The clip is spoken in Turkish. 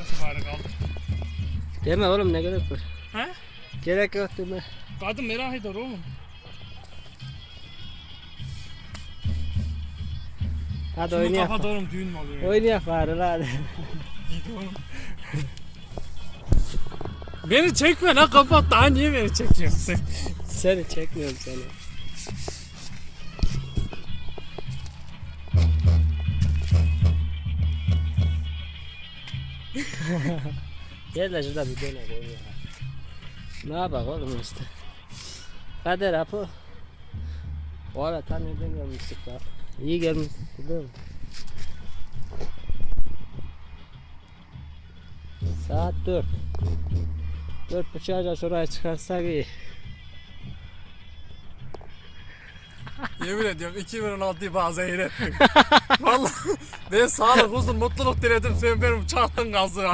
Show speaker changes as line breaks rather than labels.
metresi bari kaldı.
Deme oğlum ne gerek var.
He?
Gerek yok deme.
Kadın merak eder oğlum.
Hadi
Şimdi
oynayak.
kapat oğlum düğün mü oluyor? ya?
Oynayak bari lan hadi.
Git oğlum. beni çekme lan kapat daha niye beni çekiyorsun sen?
Seni çekmiyorum seni. Gel de şurada bir dönek oğlum ya. Ne yapak oğlum işte. Kader Apo. O ara tam nereden gelmiştik bak. İyi gelmişsin biliyor musun? Saat 4. Dört buçuğa şuraya çıkarsak iyi.
Yemin ediyorum 2016'yı bazen yenerim. Vallahi ben sağlık, huzur, mutluluk diledim. Sen benim çarptın gazı.